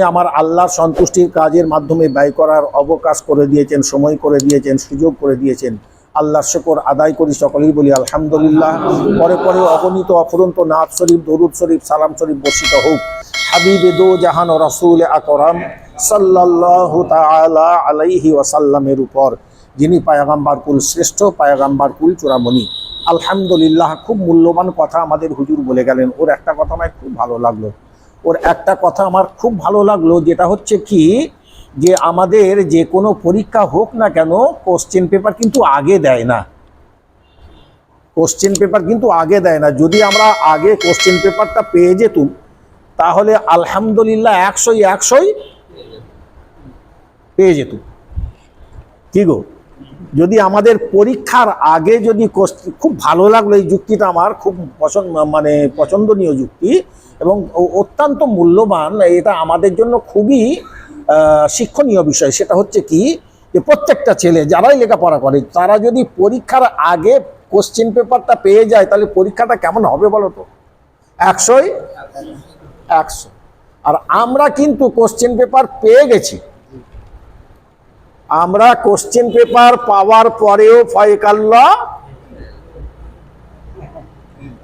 আমার আল্লাহর সন্তুষ্টির কাজের মাধ্যমে ব্যয় করার অবকাশ করে দিয়েছেন, সময় করে দিয়েছেন, সুযোগ করে দিয়েছেন। আল্লাহর শকর আদায় করি সকলেই বলি, আলহামদুলিল্লাহ। পরে পরে অগণিত অফুরন্ত নাথ শরীফ, দরুদ শরীফ, সালাম শরীফ বর্ষিত হোক। হাবিবে দো জাহান ও রসুল আকরাম তাআলা আলাইহি ওয়াসাল্লামের উপর, যিনি পায়াগাম্বার কুল শ্রেষ্ঠ, পায়াগাম্বার কুল চূড়ামণি। আলহামদুলিল্লাহ, খুব মূল্যবান কথা আমাদের হুজুর বলে গেলেন। ওর একটা কথা আমার খুব ভালো লাগল। ওর একটা কথা আমার খুব ভালো লাগল, যেটা হচ্ছে কি, যে আমাদের যে কোনো পরীক্ষা হোক না কেন কোশ্চেন পেপার কিন্তু আগে দেয় না। কোশ্চেন পেপার কিন্তু আগে দেয় না। যদি আমরা আগে কোশ্চেন পেপারটা পেয়ে যেতুম, তাহলে আলহামদুলিল্লাহ একশোই একশোই পেয়ে যেতুম। কি গো? যদি আমাদের পরীক্ষার আগে যদি খুব ভালো লাগল এই যুক্তিটা আমার, খুব পছন্দ মানে পছন্দনীয় যুক্তি এবং অত্যন্ত মূল্যবান, এটা আমাদের জন্য খুবই শিক্ষণীয় বিষয়। সেটা হচ্ছে কি, যে প্রত্যেকটা ছেলে যারাই লেখাপড়া করে, তারা যদি পরীক্ষার আগে কোশ্চেন পেপারটা পেয়ে যায়, তাহলে পরীক্ষাটা কেমন হবে বলো তো? একশোই? একশো। আর আমরা কিন্তু কোশ্চেন পেপার পেয়ে গেছি। আমরা কোশ্চেন পেপার পাওয়ার পরেও ফয়কাল্লা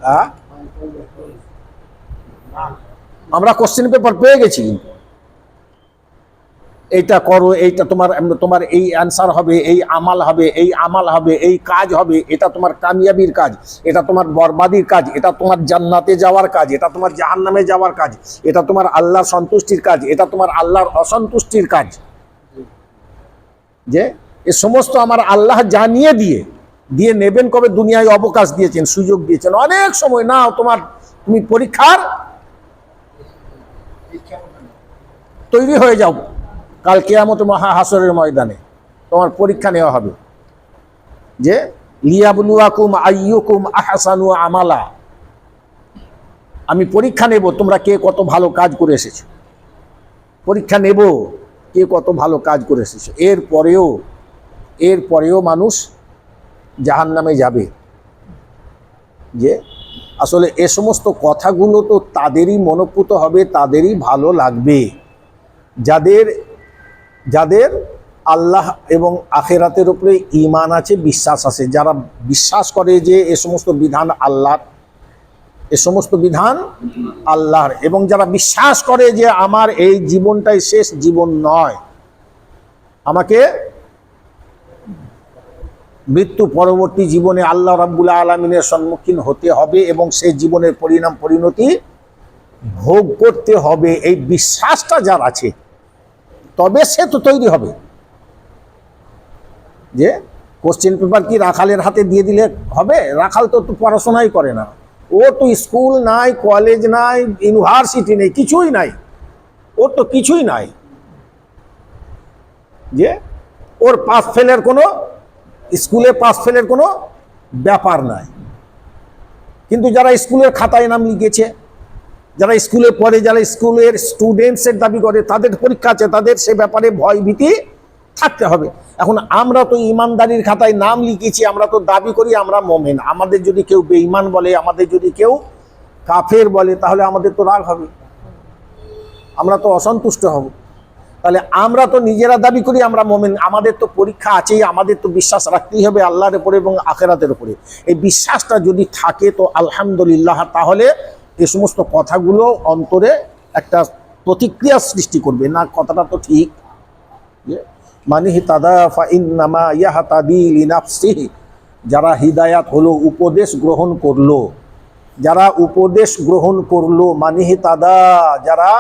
হ্যাঁ? আমরা কোশ্চেন পেপার পেয়ে গেছি এইটা করো, এইটা তোমার তোমার এই অ্যান্সার হবে, এই আমাল হবে, এই আমাল হবে, এই কাজ হবে, এটা তোমার কামিয়াবির কাজ, এটা তোমার বরবাদির কাজ, এটা তোমার জান্নাতে যাওয়ার কাজ, এটা তোমার জাহান্নামে যাওয়ার কাজ, এটা তোমার আল্লাহর সন্তুষ্টির কাজ, এটা তোমার আল্লাহর অসন্তুষ্টির কাজ যে এ সমস্ত আমার আল্লাহ জানিয়ে দিয়ে দিয়ে নেবেন কবে দুনিয়ায় অবকাশ দিয়েছেন, সুযোগ দিয়েছেন, অনেক সময় না তোমার, তুমি পরীক্ষার তৈরি হয়ে যাও। কাল কেয়ামত মহা হাসরের ময়দানে তোমার পরীক্ষা নেওয়া হবে। যে লিয়াবলুয়াকুম আইয়ুকুম আহসানু আমালা। আমি পরীক্ষা নেব, তোমরা কে কত ভালো কাজ করে এসেছ। পরীক্ষা নেব। কে কত ভালো কাজ করে এসেছে এর পরেও এর পরেও মানুষ জাহান নামে যাবে। যে আসলে এ সমস্ত কথাগুলো তো তাদেরই মনোপুত হবে, তাদেরই ভালো লাগবে। যাদের যাদের আল্লাহ এবং আখেরাতের উপরে ইমান আছে, বিশ্বাস আছে, যারা বিশ্বাস করে যে এ সমস্ত বিধান আল্লাহর এ সমস্ত বিধান আল্লাহর। এবং যারা বিশ্বাস করে যে আমার এই জীবনটাই শেষ জীবন নয়, আমাকে মৃত্যু পরবর্তী জীবনে আল্লাহ রাব্বুল আলমিনের সম্মুখীন হতে হবে এবং সেই জীবনের পরিণাম, পরিণতি ভোগ করতে হবে। এই বিশ্বাসটা যার আছে, তবে সে তো তৈরি হবে। যে কোশ্চেন পেপার কি রাখালের হাতে দিয়ে দিলে হবে? রাখাল তো তো পড়াশোনাই করে না। ও তো স্কুল নাই, কলেজ নাই, ইউনিভার্সিটি নেই, কিছুই নাই। ওর তো কিছুই নাই। যে ওর পাস ফেলের কোনো, স্কুলে পাস ফেলের কোনো ব্যাপার নাই। কিন্তু যারা স্কুলের খাতায় নাম লিখেছে, যারা স্কুলে পড়ে, যারা স্কুলের স্টুডেন্টসের দাবি করে, তাদের পরীক্ষা আছে, তাদের সে ব্যাপারে ভয় ভীতি থাকতে হবে। এখন আমরা তো ইমানদারির খাতায় নাম লিখেছি, আমরা তো দাবি করি আমরা মোমেন। আমাদের যদি কেউ বেঈমান বলে, আমাদের যদি কেউ কাফের বলে, তাহলে আমাদের তো রাগ হবে। আমরা তো অসন্তুষ্ট হব। তাহলে আমরা তো নিজেরা দাবি করি আমরা মোমেন। আমাদের তো পরীক্ষা আছেই, আমাদের তো বিশ্বাস রাখতেই হবে আল্লাহর উপরে এবং আখেরাতের উপরে। এই বিশ্বাসটা যদি থাকে তো আলহামদুলিল্লাহ, তাহলে এ সমস্ত কথাগুলো অন্তরে একটা প্রতিক্রিয়া সৃষ্টি করবে। না, কথাটা তো ঠিক ইয়াহাতাদি যারা হিদায়াত হলো, উপদেশ গ্রহণ করল। যারা উপদেশ গ্রহণ করল, মানিহি তাদা, যারা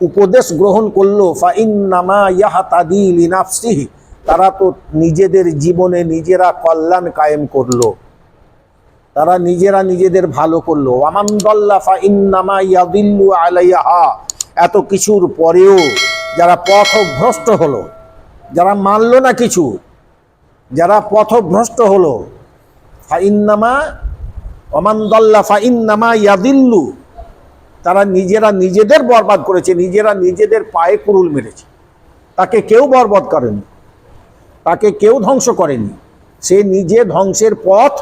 উপদেশ গ্রহণ করল, ফাইন্নামা ইয়াহাতাদি লিনাফসিহি, তারা তো নিজেদের জীবনে নিজেরা কল্যাণ কায়েম করল। তারা নিজেরা নিজেদের ভালো করল। ফাইন্নামা ইয়াদিল্লু এত কিছুর পরেও যারা পথভ্রষ্ট হলো যারা মানলো না কিছু, যারা পথভ্রষ্ট হলো, ফাইন্নামা, অমান্দল্লা ফাইন্নামা ইয়াদিল্লু, তারা নিজেরা নিজেদের বরবাদ করেছে, নিজেরা নিজেদের পায়ে কুরুল মেরেছে। তাকে কেউ বরবাদ করেনি, তাকে কেউ ধ্বংস করেনি, সে নিজে ধ্বংসের পথ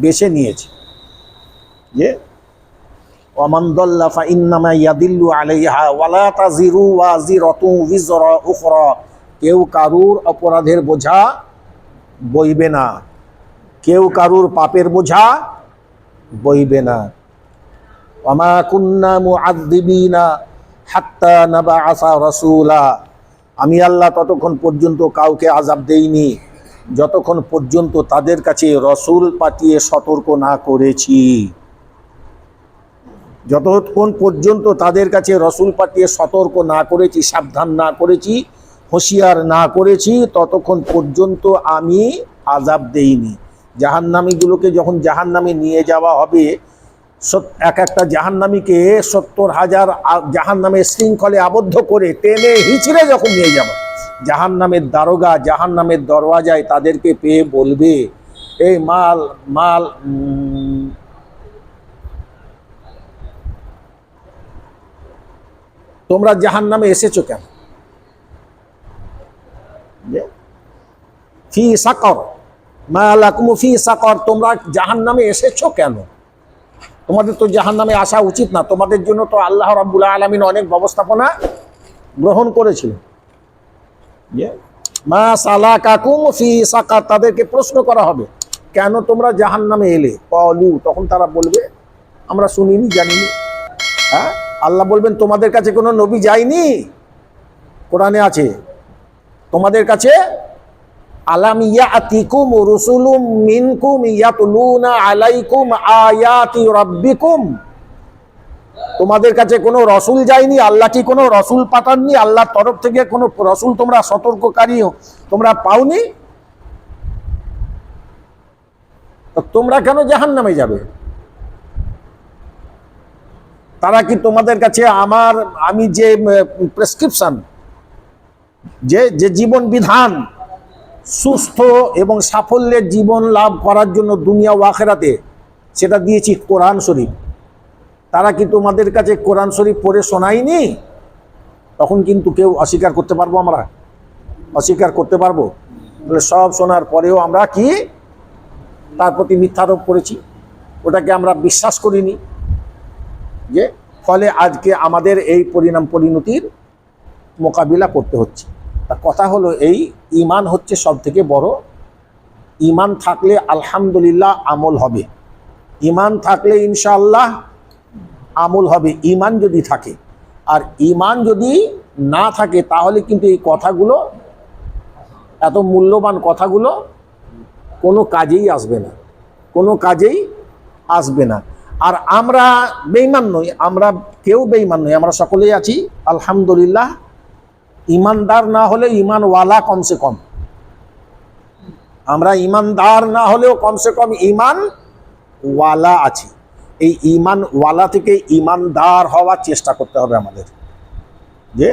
বেছে নিয়েছে। যে ওয়ামান দাল্লা ফাইন্নামা ইয়াদিল্লু আলাইহা ওয়ালা তাজিরু ওয়াজিরাতু উখরা। কেউ কারুর অপরাধের বোঝা বইবে না। কেউ কারুর পাপের বোঝা বইবে না। ওয়ামা কুন্না মুআদ্দিবিনা হাত্তা নাবাআসা রাসূলা। আমি আল্লাহ ততক্ষণ পর্যন্ত কাউকে আজাব দেইনি। যতক্ষণ পর্যন্ত তাদের কাছে রসুল পাঠিয়ে সতর্ক না করেছি। যতক্ষণ পর্যন্ত তাদের কাছে রসুল পাঠিয়ে সতর্ক না করেছি, সাবধান না করেছি হুঁশিয়ার না করেছি, ততক্ষণ পর্যন্ত আমি আজাব দেইনি। জাহান্নামীগুলোকে যখন জাহান্নামে নিয়ে যাওয়া হবে এক একটা জাহান্নামীকে সত্তর হাজার জাহান্নামের শৃঙ্খলে আবদ্ধ করে টেনে হিচড়ে যখন নিয়ে যাব, জাহান্নামের দারোগা, জাহান্নামের দরওয়াজায় তাদেরকে পেয়ে বলবে, এই মাল মাল তোমরা জাহান্নামে এসেছ কেন? যে, ফি সাকর। মা ফি সাকর তোমরা জাহান্নামে এসেছ কেন? তোমাদের তো জাহান্নামে আসা উচিত না। তোমাদের জন্য তো আল্লাহ রাব্বুল আলামিন অনেক ব্যবস্থাপনা গ্রহণ করেছিলেন। যে, মা সালা কাকুম ফি সাকার তাদেরকে প্রশ্ন করা হবে কেন তোমরা জাহান্নামে এলে? কলু তখন তারা বলবে আমরা শুনিনি জানিনি। হ্যাঁ? আল্লাহ বলবেন তোমাদের কাছে কোনো নবী যায়নি? কোরআনে আছে তোমাদের কাছে, আলাম ইয়াতিকুম রুসুলুম মিনকুম ইয়াতলুনা আলাইকুম আয়াতি রাব্বিকুম। তোমাদের কাছে কোনো রসুল যায়নি আল্লাহ কি কোনো রসুল পাঠাননি, আল্লাহর তরফ থেকে কোনো রসুল তোমরা সতর্ককারী তোমরা পাওনি? তোমরা কেন জাহান্নামে যাবে? তারা কি তোমাদের কাছে আমার, আমি যে প্রেসক্রিপশন যে যে জীবন বিধান সুস্থ এবং সাফল্যের জীবন লাভ করার জন্য দুনিয়া ওয়াখেরাতে সেটা দিয়েছি কোরআন শরীফ। তারা কি তোমাদের কাছে কোরআন শরীফ পড়ে শোনায়নি? তখন কিন্তু কেউ অস্বীকার করতে পারব আমরা। অস্বীকার করতে পারব। বলে সব শোনার পরেও আমরা কি? তার প্রতি মিথ্যারোপ করেছি। ওটাকে আমরা বিশ্বাস করিনি যে, ফলে আজকে আমাদের এই পরিণাম পরিণতির মোকাবিলা করতে হচ্ছে। তা কথা হলো এই ইমান হচ্ছে সব থেকে বড় ইমান থাকলে আলহামদুলিল্লাহ আমল হবে। ইমান থাকলে ইনশাআল্লাহ আমল হবে ইমান যদি থাকে। আর ইমান যদি না থাকে, তাহলে কিন্তু এই কথাগুলো, এত মূল্যবান কথাগুলো কোনো কাজেই আসবে না। কোনো কাজেই আসবে না। আর আমরা বেইমান নই, আমরা কেউ বেইমান নই, আমরা সকলেই আছি, আলহামদুলিল্লাহ ইমানদার না হলে ইমানওয়ালা কমসে কম। আমরা ইমানদার না হলেও কমসে কম ইমান ওয়ালা আছি। এই ইমান ওয়ালা থেকে ইমানদার হওয়ার চেষ্টা করতে হবে আমাদের। যে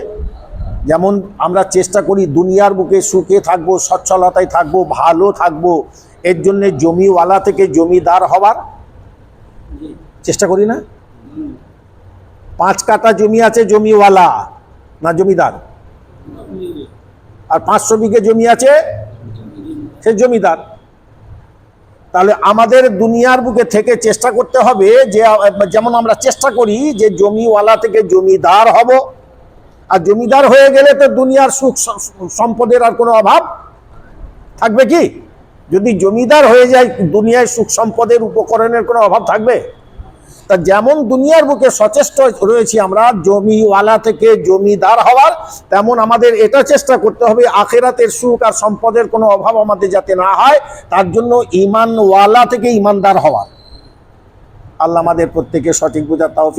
যেমন আমরা চেষ্টা করি দুনিয়ার বুকে সুখে থাকব, সচ্ছলতায় থাকব, ভালো থাকব, এর জন্যে জমিওয়ালা থেকে জমিদার হওয়ার চেষ্টা করি না? পাঁচ কাটা জমি আছে জমিওয়ালা না জমিদার? আর পাঁচশো বিঘে জমি আছে, সে জমিদার। তাহলে আমাদের দুনিয়ার বুকে থেকে চেষ্টা করতে হবে যে, যেমন আমরা চেষ্টা করি যে জমিওয়ালা থেকে জমিদার হব। আর জমিদার হয়ে গেলে তো দুনিয়ার সুখ সম্পদের আর কোনো অভাব থাকবে কি? যদি জমিদার হয়ে যায়, দুনিয়ায় সুখ সম্পদের উপকরণের কোনো অভাব থাকবে? তা যেমন দুনিয়ার বুকে সচেষ্ট রয়েছি আমরা, জমিওয়ালা থেকে জমিদার হওয়ার, তেমন আমাদের এটা চেষ্টা করতে হবে আখেরাতের সুখ আর সম্পদের কোনো অভাব আমাদের যাতে না হয়, তার জন্য ইমানওয়ালা থেকে ইমানদার হওয়ার। আল্লাহ আমাদের প্রত্যেকে সঠিক বোঝা তাও